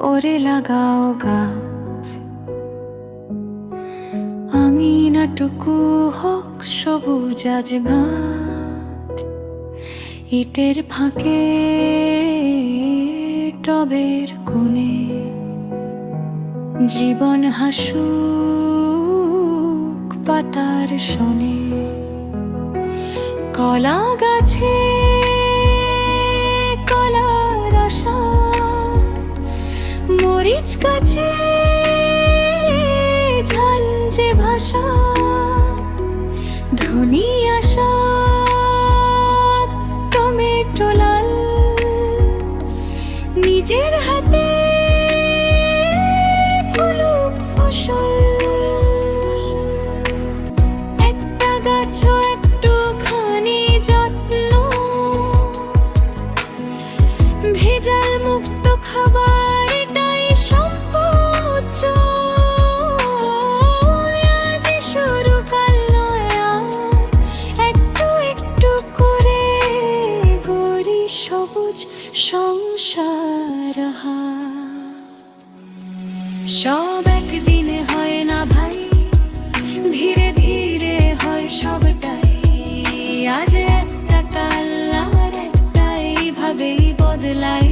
করে লাগাও গাছ। আঙিনাটুকু হোক সবুজ আজ ইটের ফাঁকে টবের কোণে জীবন হাসুক পাতার শোনে কলা গাছে গাছে ঝাল ভাষা, ধনী আশা, টমেটো লাল। নিজের হাতে ফুলুক ফসল যত্ন। ভেজাল মুক্ত খাবার সংসার সব একদিনে হয় না ভাই, ধীরে ধীরে হয় সবটাই। আজ একটা কাল, আর একটাই ভাবেই বদলাই